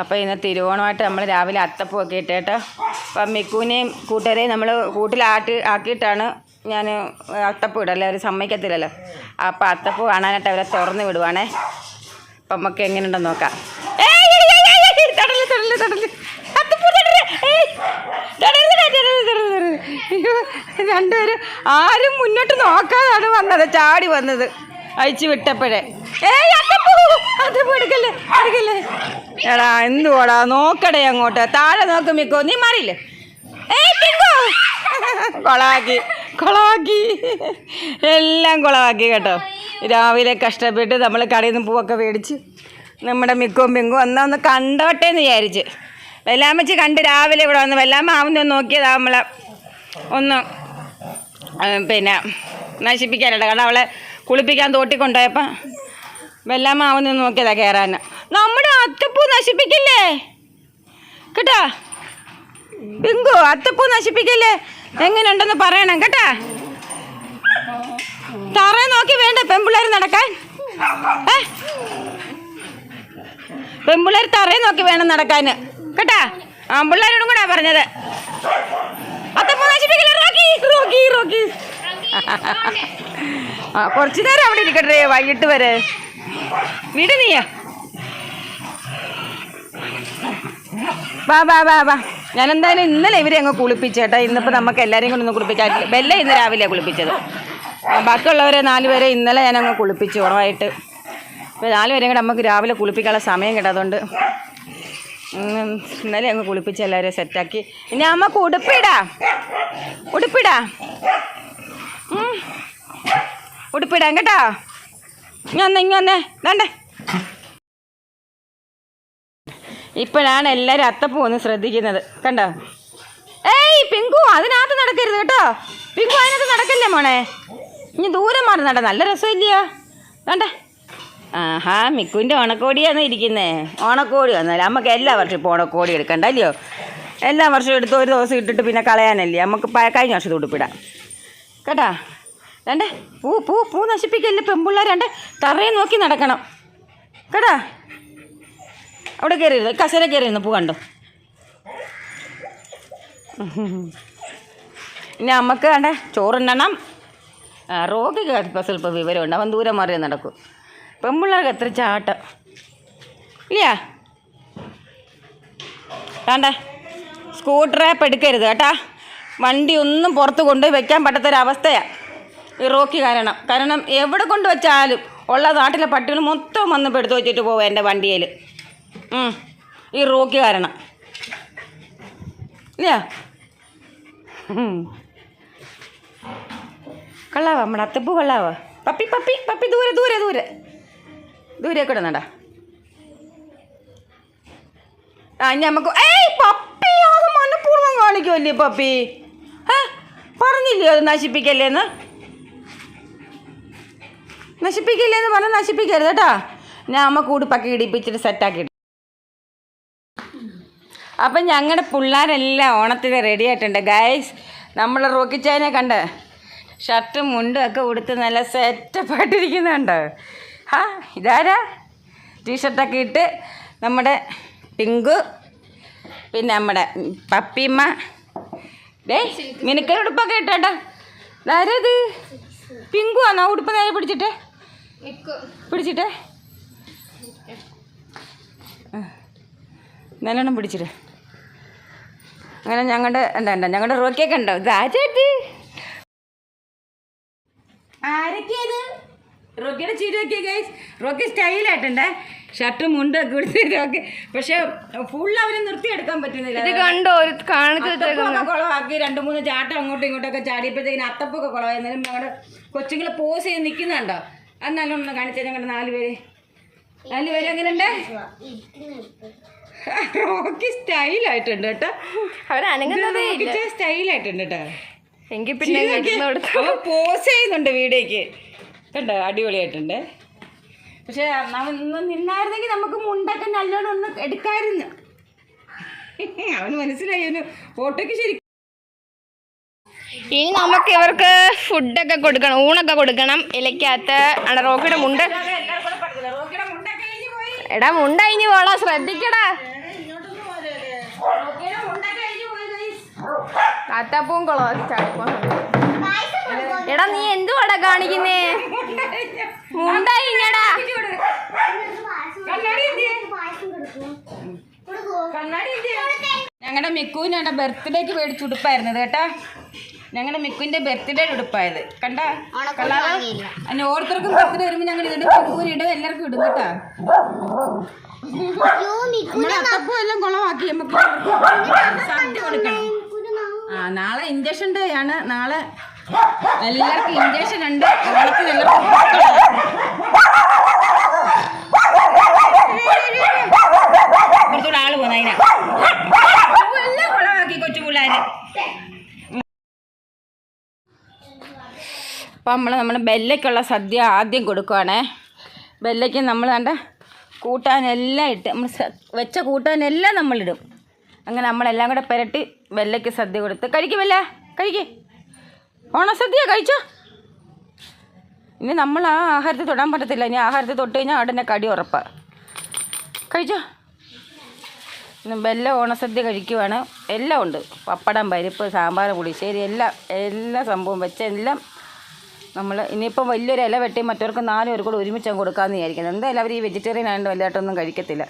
അപ്പോൾ ഇന്ന് തിരുവോണമായിട്ട് നമ്മൾ രാവിലെ അത്തപ്പം ഒക്കെ ഇട്ട് കേട്ടോ അപ്പം മിക്കൂനെയും കൂട്ടുകാരെയും നമ്മൾ കൂട്ടിലാട്ടി ആക്കിയിട്ടാണ് ഞാൻ അത്തപ്പം ഇടല്ലേ അവർ സമ്മതിക്കത്തില്ലല്ലോ. അപ്പം അത്തപ്പം കാണാനായിട്ട് അവരെ തുറന്ന് വിടുവാണേ. അപ്പം നമുക്ക് എങ്ങനെയുണ്ടെന്ന് നോക്കാം. രണ്ടുപേരും ആരും മുന്നോട്ട് നോക്കാതാണ് വന്നത്. ചാടി വന്നത്. അയച്ചു വിട്ടപ്പോഴേ. എടാ എന്തുവാടാ? നോക്കടേ അങ്ങോട്ട്. താഴെ നോക്ക് മിക്കോ. നീ മാറിയില്ലേ? ഏയ് കൊളാക്കി കൊളാക്കി എല്ലാം കൊളാക്കി കേട്ടോ. രാവിലെ കഷ്ടപ്പെട്ട് നമ്മൾ കടയിൽ നിന്ന് പൂവൊക്കെ മേടിച്ച് നമ്മുടെ മിക്കോ പിങ്കും എന്നാ ഒന്ന് കണ്ടോട്ടെ എന്ന് വിചാരിച്ച്. വെല്ലാമ്മച്ചി കണ്ട് രാവിലെ ഇവിടെ വന്ന് വെല്ലാമ്മ ആവുന്ന നോക്കിയതാ നമ്മളെ. ഒന്ന് പിന്നെ നശിപ്പിക്കാനായിട്ട് കാരണം അവളെ കുളിപ്പിക്കാൻ തോട്ടി കൊണ്ടുപോയപ്പോൾ വെല്ലാമ്മ ആവുന്ന ഒന്ന് നോക്കിയതാ കയറാൻ നമ്മുടെ അത്തപ്പൂ നശിപ്പിക്കില്ലേ? കേട്ടാ? ബിങ്കു അത്തപ്പൂ നശിപ്പിക്കില്ലേ? എങ്ങനെയുണ്ടെന്ന് പറയണം കേട്ടാ? തറ നോക്കി വേണ്ട പെമ്പിള്ളേർ നടക്കാൻ. പെമ്പിള്ളേർ തറയെ നോക്കി വേണം നടക്കാൻ. കേട്ടാ? ആമ്പിള്ളേരോടും കൂടെ പറഞ്ഞത്. അത്തപ്പൂ നശിപ്പിക്കില്ലേ റോക്കി? Rocky Rocky. ആ കുറച്ചു നേരം അവിടെ ഇരിക്കട്ടെ വൈകിട്ട് വരെ. വീട് നീയ. വാ വാ വാ വാ. ഞാൻ എന്തായാലും ഇന്നലെ ഇവരെ അങ്ങ് കുളിപ്പിച്ചേട്ടാ. ഇന്നിപ്പോൾ നമുക്ക് എല്ലാവരെയും കൊണ്ടൊന്ന് കുളിപ്പിക്കാൻ ബെല്ല ഇന്ന് രാവിലെ കുളിപ്പിച്ചത്. ബാക്കിയുള്ളവരെ നാലുപേരെ ഇന്നലെ ഞാൻ അങ്ങ് കുളിപ്പിച്ചു ഉറവായിട്ട്. ഇപ്പോൾ നാലുപേരെയും കൂടെ നമുക്ക് രാവിലെ കുളിപ്പിക്കാനുള്ള സമയം കിട്ടാത്തതുകൊണ്ട് ഉം, ഇന്നലെ അങ്ങ് കുളിപ്പിച്ച് എല്ലാവരെയും സെറ്റാക്കി ഇനി അമ്മയ്ക്ക് ഉടുപ്പിടാ. ഉടുപ്പിടാ. ഉം. കേട്ടാ കേട്ടോ. ഇങ്ങ വന്നേ വേണ്ടേ? ഇപ്പോഴാണ് എല്ലാവരും അത്തപ്പൂ ഒന്ന് ശ്രദ്ധിക്കുന്നത്. കണ്ടോ? ഏയ് പിങ്കു അതിനകത്ത് നടക്കരുത് കേട്ടോ. പിങ്കു അതിനകത്ത് നടക്കല്ലേ മോളെ? ഇനി ദൂരം മാറി നട. നല്ല രസമില്ലയോ? വേണ്ടേ? ആഹാ മിക്കുവിന്റെ ഓണക്കോടിയാണ് ഇരിക്കുന്നേ. ഓണക്കോടി വന്നാലും നമുക്ക് എല്ലാ വർഷവും ഇപ്പോൾ ഓണക്കോടി എടുക്കണ്ട അല്ലയോ? എല്ലാ വർഷവും എടുത്ത് ഒരു ദിവസം ഇട്ടിട്ട് പിന്നെ കളയാനല്ലേ? നമുക്ക് കഴിഞ്ഞ വർഷത്തെ ഉടുപ്പിടാം. കേട്ടാ? രണ്ടേ പൂ പൂ പൂ നശിപ്പിക്കല്ലേ പെമ്പിള്ളേർ രണ്ട് തറയെ നോക്കി നടക്കണം. കേട്ടാ? അവിടെ കയറിയിരുന്നു കസേര കയറിയിരുന്നു പൂ കണ്ടു? ഇനി അമ്മയ്ക്ക് വേണ്ടേ ചോറുണ്ണണം. റോഗി റോഗിക്ക് ഇപ്പോൾ സ്വല്പം വിവരമുണ്ട്. അവൻ ദൂരം മാറി നടക്കും. പെമ്പിള്ളേർക്ക് എത്ര ചാട്ടം. ഇല്ലയാ? വേണ്ടേ? സ്കൂട്ടറെ പെടുക്കരുത് കേട്ടാ. വണ്ടി ഒന്നും പുറത്ത് കൊണ്ടുപോയി വെക്കാൻ പറ്റാത്തൊരവസ്ഥയാണ് ഈ റോക്കി കാരണം. കാരണം എവിടെ കൊണ്ട് വെച്ചാലും ഉള്ള നാട്ടിലെ പട്ടികൾ മൊത്തം വന്ന് എടുത്തു വെച്ചിട്ട് പോകും എന്റെ വണ്ടിയിൽ. ഈ റോക്കി കാരണം. ഇല്ല? കൊള്ളാവോ നമ്മുടെ അത്തപ്പൂ കൊള്ളാവോ. പപ്പി പപ്പി പപ്പി ദൂരെ ദൂരെ ദൂരെ. ദൂരെ കൂടെ നടാ ആ നമുക്ക് ഏയ് പപ്പി അത് മനഃപൂർവം കാണിക്കുമല്ലേ പപ്പി? പറഞ്ഞില്ലേ അത് നശിപ്പിക്കല്ലേന്ന്? നശിപ്പിക്കില്ലേന്ന് പറഞ്ഞ നശിപ്പിക്കരുത് കേട്ടോ. ഞാൻ അമ്മ കൂടിപ്പക്കി ഇടിപ്പിച്ചിട്ട് സെറ്റാക്കി അപ്പം ഞങ്ങളുടെ പിള്ളേരെല്ലാം ഓണത്തിന് റെഡി ആയിട്ടുണ്ട്. ഗൈസ് നമ്മൾ റോക്കിച്ചായനെ കണ്ട് ഷർട്ടും മുണ്ടും ഒക്കെ ഉടുത്ത് നല്ല സെറ്റപ്പായിട്ടിരിക്കുന്നുണ്ട് ആ ഇതാരാ? ടീഷർട്ടൊക്കെ ഇട്ട് നമ്മുടെ പിങ്കു പിന്നെ നമ്മുടെ പപ്പിയമ്മ ഡേ നിനക്ക് ഉടുപ്പൊക്കെ ഇട്ടേട്ടാ ആരത് പിങ്കു ആണോ? ഉടുപ്പ് നേരെ പിടിച്ചിട്ടേ? പിടിച്ചിട്ടേ. നല്ലോണം പിടിച്ചിട്ട് അങ്ങനെ ഞങ്ങളുടെ എന്താ എന്താ ഞങ്ങളുടെ റോക്കിയൊക്കെ ഉണ്ടോ? ഇതാചേട്ടി ആരൊക്കെയത് റോക്കിയുടെ ചീരൊക്കെ ഗൈസ് റോക്കി സ്റ്റൈലായിട്ടുണ്ടേ ഷർട്ടും മുണ്ടും ഒക്കെ കൊടുത്ത് റോക്കി പക്ഷെ ഫുൾ അവന് നിർത്തിയെടുക്കാൻ പറ്റുന്നില്ല. ഇത് കണ്ടോ? ഒരു കാണിച്ചു കുളമാക്കി രണ്ട് മൂന്ന് ചാട്ടം അങ്ങോട്ടും ഇങ്ങോട്ടൊക്കെ ചാടിയപ്പോഴത്തേക്കിന് അത്തപ്പൊക്കെ കുളമായി എന്നാലും ഞങ്ങളുടെ കൊച്ചുങ്ങൾ പോസ് ചെയ്ത് നിൽക്കുന്നുണ്ടോ അത് നല്ലോണം കാണിച്ചാൽ ഞങ്ങളുടെ നാല് പേര്. നാല് പേര് എങ്ങനെയുണ്ട്? റോക്കി സ്റ്റൈലായിട്ടുണ്ട് കേട്ടോ. അവരനങ്ങുന്നതേ സ്റ്റൈലായിട്ടുണ്ട് കേട്ടോ. എങ്കിൽ പിന്നെ പോസ് ചെയ്യുന്നുണ്ട് വീടേക്ക്. കണ്ടോ? അടിപൊളിയായിട്ടുണ്ട്. പക്ഷെ ഒന്ന് നിന്നായിരുന്നെങ്കിൽ നമുക്ക് മുണ്ടൊക്കെ നല്ലോണം ഒന്ന് എടുക്കായിരുന്നു. അവന് മനസ്സിലായി അവന് ഫോട്ടോയ്ക്ക് ശരിക്കും ഇനി നമുക്ക് ഇവർക്ക് ഫുഡൊക്കെ കൊടുക്കണം ഊണൊക്കെ കൊടുക്കണം. ഇലക്കകത്ത് ആണ് റോക്കിയുടെ മുണ്ട്? എടാ മുണ്ട ഇനി പോള ശ്രദ്ധിക്കടാ. കാത്താപ്പൂവും കുളം ചാടിപ്പോൻ എടാ നീ എന്തുവാടാ കാണിക്കുന്നേ? മുണ്ടഴിഞ്ഞടാ. ഞങ്ങളുടെ മിക്കുവിന്റെ ബർത്ത്ഡേക്ക് മേടിച്ച ഉടുപ്പായിരുന്നത് കേട്ടാ ഞങ്ങളുടെ മിക്കുവിന്റെ ബർത്ത്ഡേ ഉടുപ്പായത് കണ്ട അതിന് ഓരോരുത്തർക്കും ബർത്ത്ഡേ വരുമ്പോ ഞങ്ങൾ ഇതിന്റെ മിക്കുവിന് ഇടും എല്ലാവർക്കും ഇടും കേട്ടാ അത്തപ്പം എല്ലാം കുളമാക്കി നമുക്ക് അവർക്ക് സദ്യ കൊടുക്കണം ആ നാളെ ഇഞ്ചക്ഷൻ ഡേ ആണ് നാളെ എല്ലാവർക്കും ഇഞ്ചക്ഷൻ ഉണ്ട് ഓണത്തിന് എല്ലാവർക്കും കുറച്ചുകൂടെ ആൾ പോന്ന കൊച്ചു പിള്ളേര്. അപ്പം നമ്മൾ നമ്മുടെ ബെല്ലയ്ക്കുള്ള സദ്യ ആദ്യം കൊടുക്കുവാണേ. ബെല്ലയ്ക്ക് നമ്മൾ കണ്ട കൂട്ടാനെല്ലാം ഇട്ട് നമ്മൾ വെച്ച കൂട്ടാനെല്ലാം നമ്മളിടും. അങ്ങനെ നമ്മളെല്ലാം കൂടെ പുരട്ടി ബെല്ലയ്ക്ക് സദ്യ കൊടുത്ത്. കഴിക്കുമല്ല കഴിക്കേ. ഓണസദ്യ കഴിച്ചോ? ഇനി നമ്മൾ ആ ആഹാരത്തിൽ തൊടാൻ പറ്റത്തില്ല. ഇനി ആഹാരത്തിൽ തൊട്ട് കഴിഞ്ഞാൽ അവിടെ കടി ഉറപ്പാണ് കഴിച്ചോ? ബെല്ല ഓണസദ്യ കഴിക്കുവാണ്. എല്ലാം ഉണ്ട്. പപ്പടം പരിപ്പ് സാമ്പാർ പുളിശ്ശേരി എല്ലാം എല്ലാ സംഭവം വെച്ച എല്ലാം നമ്മൾ ഇനിയിപ്പം വലിയൊരു ഇല വെട്ടി മറ്റവർക്ക് നാല് പേർ കൂടെ ഒരുമിച്ച് അങ്ങ് കൊടുക്കാമെന്ന് വിചാരിക്കുന്നത് എന്തായാലും അവർ ഈ വെജിറ്റേറിയൻ ആയതുകൊണ്ട് വലുതായിട്ടൊന്നും കഴിക്കത്തില്ല.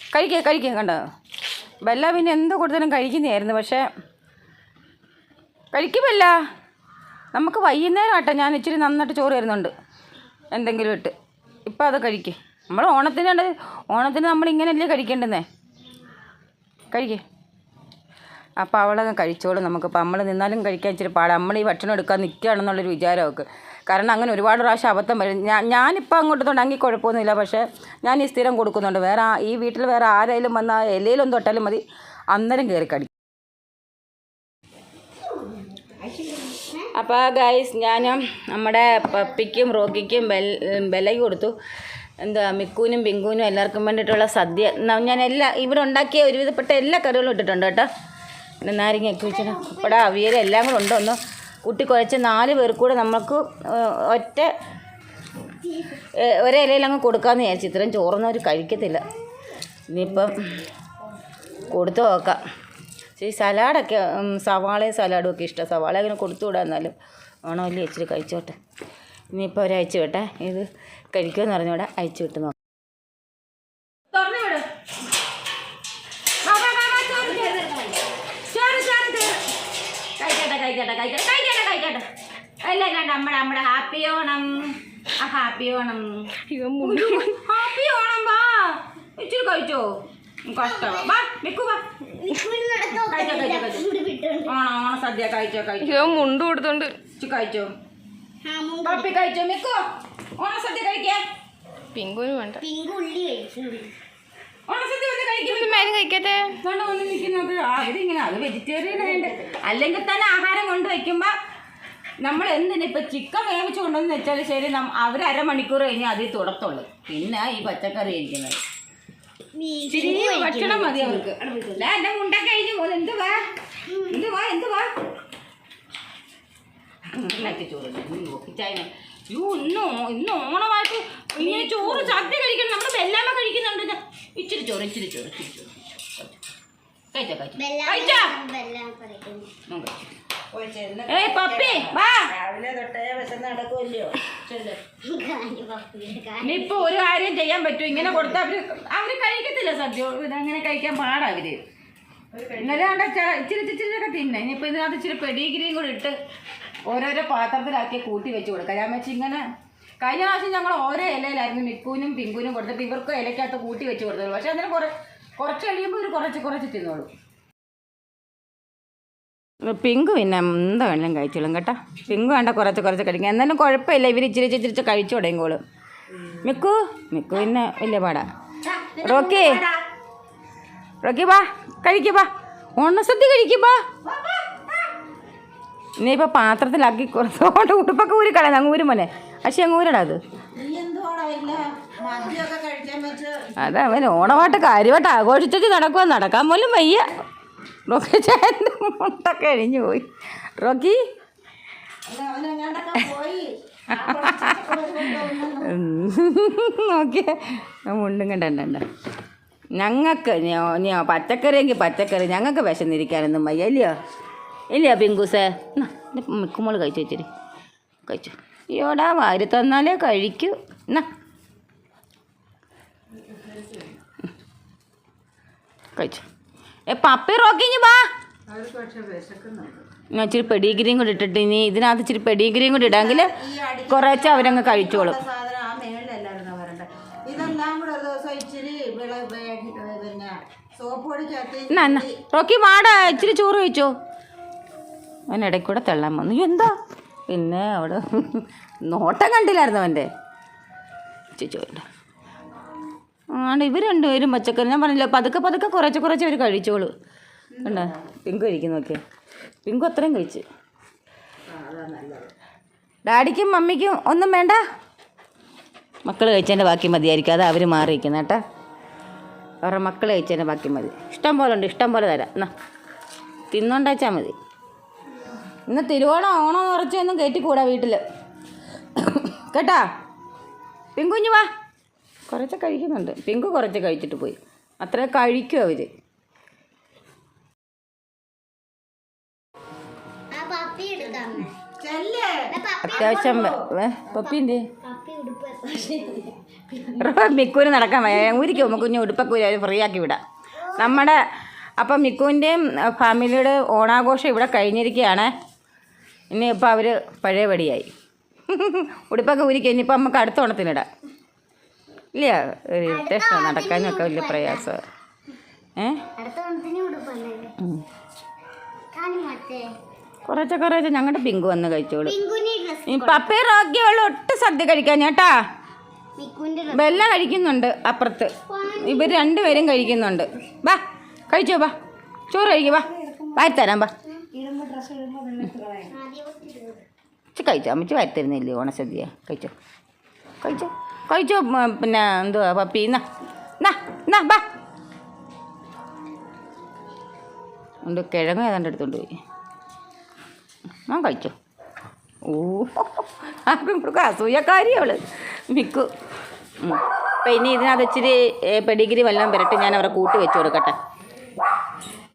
കഴിക്കുക കഴിക്കുക കണ്ടോ? ബെല്ല പിന്നെ എന്ത് കൊടുത്താലും കഴിക്കുന്നതായിരുന്നു. പക്ഷേ കഴിക്കുമല്ല നമുക്ക് വൈകുന്നേരം ആട്ടെ. ഞാൻ ഇച്ചിരി നന്നായിട്ട് ചോറ് തരുന്നുണ്ട്. എന്തെങ്കിലും ഇട്ട്. ഇപ്പം അത് കഴിക്ക്. നമ്മൾ ഓണത്തിന് ഓണത്തിന് നമ്മൾ ഇങ്ങനെയല്ലേ കഴിക്കേണ്ടുന്നേ? കഴിക്കേ. അപ്പോൾ അവളങ്ങ് കഴിച്ചോളും നമുക്കിപ്പോൾ നമ്മൾ നിന്നാലും കഴിക്കാൻ ഇച്ചിരി പാടാണ് നമ്മൾ ഈ ഭക്ഷണം എടുക്കാൻ നിൽക്കുകയാണെന്നുള്ളൊരു വിചാരം അവൾക്ക്. കാരണം അങ്ങനെ ഒരുപാട് പ്രാവശ്യം അബദ്ധം വരും ഞാൻ ഞാനിപ്പോൾ അങ്ങോട്ട് തൊണ്ടെങ്കിൽ കുഴപ്പമൊന്നുമില്ല. പക്ഷേ ഞാൻ ഈ സ്ഥിരം കൊടുക്കുന്നുണ്ട്. വേറെ ഈ വീട്ടിൽ വേറെ ആരെങ്കിലും വന്നാൽ ഇലയിലൊന്നും തൊട്ടാലും മതി. അന്നേരം കയറി കടി അപ്പോൾ ഗൈസ് ഞാൻ നമ്മുടെ പപ്പിക്കും റോക്കിക്കും ബെൽ ബെല്ലയ്ക്ക് കൊടുത്തു. എന്താ മിക്കൂനും പിങ്കൂനും എല്ലാവർക്കും വേണ്ടിയിട്ടുള്ള സദ്യ. ഞാൻ എല്ലാ ഇവിടെ ഉണ്ടാക്കിയ ഒരുവിധപ്പെട്ട എല്ലാ കറികളും ഇട്ടിട്ടുണ്ട് കേട്ടോ. പിന്നെ നാരങ്ങയൊക്കെ വെച്ചിട്ട് ഇവിടെ അവിയൽ എല്ലാം കൂടെ ഉണ്ട്. ഒന്ന് കൂട്ടി കുഴച്ച് നാല് പേർക്കൂടെ കൂടെ നമുക്ക് ഒറ്റ ഒരേ ഒരിലയിൽ അങ്ങ് കൊടുക്കാമെന്ന് വിചാരിച്ചു ഇത്രയും ചോറൊന്നും അവർ കഴിക്കത്തില്ല. ഇനിയിപ്പം കൊടുത്തു നോക്കാം. ഈ സലാഡൊക്കെ സവാളയും സലാഡും ഒക്കെ ഇഷ്ടം. സവാള അങ്ങനെ കൊടുത്തു വിടാം എന്നാലും ഓണമല്ലേ ഇച്ചിരി കഴിച്ചോട്ടെ. ഇനിയിപ്പോൾ അവരയച്ചു വിട്ടെ. ഇത് കഴിക്കുമെന്ന് പറഞ്ഞൂടെ അയച്ചു വിട്ട് നോക്കാം കഴിക്കട്ടെ കഴിക്കട്ടെ കഴിക്കട്ടെ കഴിക്കട്ടെ കഴിക്കട്ടെ. അല്ലേ കണ്ട നമ്മുടെ നമ്മുടെ ഹാപ്പി ഓണം. ആ ഹാപ്പി ഓണം. ഹാപ്പി ഓണം വാ. ഇച്ചിരി കഴിച്ചോ? കഷ്ടമാ വാ വാ. കഴിച്ചോ കഴിച്ചോ കഴിച്ചോ. ഓണം ഓണ സദ്യ കഴിച്ചോ കഴിച്ചോ. മുണ്ട് കൊടുത്തോണ്ട്. കഴിച്ചോ? പപ്പി കഴിച്ചോ? മിക്കോ വന്ന് കഴിക്കട്ടെ? നിൽക്കുന്നത്? അത് വെജിറ്റേറിയൻ അല്ലെങ്കിൽ തന്നെ ആഹാരം കൊണ്ട് വയ്ക്കുമ്പോൾ നമ്മൾ എന്തിനാ ഇപ്പം ചിക്കൻ വേവിച്ച് കൊണ്ടുവന്ന് വെച്ചാൽ ശരി അവർ അരമണിക്കൂർ കഴിഞ്ഞാൽ അതിൽ തുടത്തുള്ളൂ. പിന്നെ ഈ പച്ചക്കറി ഇരിക്കുന്നത്. ഇച്ചിരി ഭക്ഷണം മതി അവർക്ക്. എന്റെ മുണ്ട കഴിഞ്ഞു പോലെ എന്ത് വാ? എന്ത് വാ? എന്ത് വാ? ചോറ് നോക്കിച്ചായ യോ ഇന്നോ ഇന്ന് ഓണമായിട്ട് ഇങ്ങനെ ചോറ് സദ്യ കഴിക്കണം. നമ്മൾ വെല്ലാമ കഴിക്കുന്നുണ്ട്. ഇച്ചിരി ചോറ് ഇച്ചിരി ചോറ് ഇച്ചിരി ചോറ്. കഴിച്ചോ. ഏയ് പപ്പി വാ. ഇനിയിപ്പോ ഒരു കാര്യം ചെയ്യാൻ പറ്റും ഇങ്ങനെ കൊടുത്താൽ അവർ അവർ കഴിക്കത്തില്ല സദ്യ. ഇതങ്ങനെ കഴിക്കാൻ പാടാ അവർ. ഇന്നലെ അവിടെ ഇച്ചിരി ഇച്ചിരി ഒക്കെ തിന്നെ. ഇനിയിപ്പോൾ ഇതിനകത്ത് ഇച്ചിരി പെടിഗിരിയും കൂടി ഇട്ട് ഓരോരോ പാത്രത്തിലാക്കി കൂട്ടി വെച്ച് കൊടുക്കാം. ഞാൻ വെച്ച് ഇങ്ങനെ കഴിഞ്ഞ പ്രാവശ്യം ഞങ്ങൾ ഓരോ ഇലയിലായിരുന്നു മിക്കൂനും പിങ്കൂനും കൊടുത്തിട്ട് ഇവർക്ക് ഇലയ്ക്കകത്ത് കൂട്ടി വെച്ച് കൊടുത്തത്. പക്ഷെ അതിന് കുറേ കുറച്ച് കഴിയുമ്പോൾ ഒരു കുറച്ച് കുറച്ച് തിന്നോളൂ. പിങ്ക് പിന്നെ എന്താ വേണമെങ്കിലും കഴിച്ചോളും കേട്ടോ. പിങ്ക് വേണ്ട കുറച്ച് കുറച്ച് കഴിക്കാം. എന്നാലും കുഴപ്പമില്ല. ഇവർ ഇച്ചിരി ഇച്ചിരി ഇച്ചിരി കഴിച്ചു തുടങ്ങിക്കോളും. മിക്കു മിക്കു പിന്നെ വലിയ പാടാ. റോക്കി. റോക്കി വാ. കഴിക്ക് വാ ഓണസദ്യ കഴിക്ക് വാ ഇനിയിപ്പോൾ പാത്രത്തിലാക്കി കുറച്ചോട്ട് ഉടുപ്പൊക്കെ ഊരി കളയാം അങ്ങ് ഊരും മോനെ പക്ഷേ അങ്ങ് ഊരടാ അത് അതെ അവൻ ഓണമായിട്ട് കാര്യമായിട്ട് ആഘോഷിച്ചിട്ട് നടക്കുക നടക്കാൻ പോലും വയ്യ. റോക്കി ചേട്ടന്റെ മുട്ടൊക്കെ അഴിഞ്ഞു പോയി. റോക്കി? നോക്കിയേ. മുണ്ടും കണ്ടണ്ട ഞങ്ങൾക്ക് നീ പച്ചക്കറിയെങ്കിൽ പച്ചക്കറി ഞങ്ങൾക്ക് വിശന്നിരിക്കാനൊന്നും വയ്യ. ഇല്ലയോ? ഇല്ലയോ പിങ്കൂസേ? എന്നാ മിക്കുമ്പോൾ കഴിച്ചു വെച്ചിരി. കഴിച്ചു. അയ്യോടാ വാരി തന്നാലേ കഴിക്കൂ. എന്നാ കഴിച്ചു. ഏ പപ്പി റോക്കിഞ്ഞ് വാ. ഞാൻ ഇച്ചിരി പെടീഗിരിയും കൂടി ഇട്ടിട്ട് ഇനി ഇതിനകത്ത് ഇച്ചിരി പെടീഗിരിയും കൂടി ഇടാമെങ്കിൽ കുറച്ച് അവരങ്ങ് കഴിച്ചോളും. ഇതെല്ലാം കൂടെ ഒരു ദിവസം ഇച്ചിരി വിള പിന്നെ സോപ്പ് പൊടി ചേർത്ത് എന്നാ എന്നാ റോക്കി മാട ഇച്ചിരി ചോറ് കഴിച്ചോ? അവൻ ഇടയ്ക്ക് കൂടെ തെള്ളാൻ വന്നു. "അയ്യോ, എന്താ? പിന്നെ അവിടെ നോട്ടം കണ്ടില്ലായിരുന്നു അവന്റെ. ആണ്ട് ആണ് ഇവർ രണ്ടുപേരും പച്ചക്കറി ഞാൻ പറഞ്ഞില്ല പതുക്കെ പതുക്കെ കുറച്ച് കുറച്ച് അവർ കഴിച്ചോളൂ. കണ്ടോ? പിങ്കു കഴിക്കുന്നു നോക്കിയാ പിങ്കു അത്രയും കഴിച്ച്. ഡാഡിക്കും മമ്മിക്കും ഒന്നും വേണ്ട. മക്കൾ കഴിച്ചതിന്റെ ബാക്കി മതിയായിരിക്കും. അത് അവർ മാറിയിരിക്കുന്നത് കേട്ടോ. അവരുടെ മക്കൾ അയച്ചതിന്റെ ബാക്കി മതി. ഇഷ്ടം പോലെ ഉണ്ട് ഇഷ്ടം പോലെ തരാം. എന്നാ തിന്നുണ്ടാച്ചാൽ മതി. ഇന്ന് തിരുവോണം ഓണം ഉറച്ചൊന്നും കയറ്റിക്കൂടാ വീട്ടിൽ കേട്ടാ? പിങ്കുഞ്ഞു വാ. കുറച്ച് കഴിക്കുന്നുണ്ട്. പിങ്കു കുറച്ച് കഴിച്ചിട്ട് പോയി. അത്ര കഴിക്കും അവർ. ആ പപ്പി എടുക്കാം. ചെല്ലേ? അത്യാവശ്യം പപ്പിന്റെ പപ്പി ഉടുപ്പ്. മിക്കുവിന് നടക്കാൻ വയ്യ. ഊരിക്കും നമുക്ക് കുഞ്ഞു ഉടുപ്പക്കൂരി അവർ ഫ്രീ ആക്കി വിടാം. നമ്മുടെ അപ്പം മിക്കുവിന്റെയും ഫാമിലിയുടെ ഓണാഘോഷം ഇവിടെ കഴിഞ്ഞിരിക്കുകയാണ്. ഇനി ഇപ്പം അവർ പഴയ പടിയായി ഉടുപ്പൊക്കെ ഊരിക്കുക ഇനിയിപ്പോൾ നമുക്ക് അടുത്ത ഓണത്തിനിടാം ഇല്ല ഒരു ഇറിറ്റേഷൻ നടക്കാനൊക്കെ വലിയ പ്രയാസം. ഏ? കുറച്ച് കുറച്ച് ഞങ്ങളുടെ പിങ്കു വന്ന് കഴിച്ചോളൂ. ഈ പപ്പയും റോക്കിയുള്ള ഒട്ടും സദ്യ കഴിക്കാൻ ചേട്ടാ ബെല്ല കഴിക്കുന്നുണ്ട് അപ്പുറത്ത്. ഇവർ രണ്ടുപേരും കഴിക്കുന്നുണ്ട്. വാ കഴിച്ചോ വാ ചോറ് കഴിക്കുക വാ വാരിത്തരാം വാ കഴിച്ചോ അമ്മച്ചി വാരിത്തരുന്നില്ലേ ഓണസദ്യ? കഴിച്ചോ. കഴിച്ചോ. കഴിച്ചോ പിന്നെ എന്തുവാ പപ്പി? എന്നാ എന്നാ എന്നാ വാ ഉണ്ട് കിഴങ്ങ് ഏതാണ്ട് എടുത്തോണ്ട് പോയി. ഞാൻ കഴിച്ചോ. ഓ. ആർക്കും കൊടുക്കുക അസൂയക്കാരി അവൾ മിക്കു പിന്നെ ഇതിനകത്ത് ഇച്ചിരി പെഡിഗിരി വല്ലതും വരട്ടെ. ഞാൻ അവരെ കൂട്ടി വെച്ച് കൊടുക്കട്ടെ.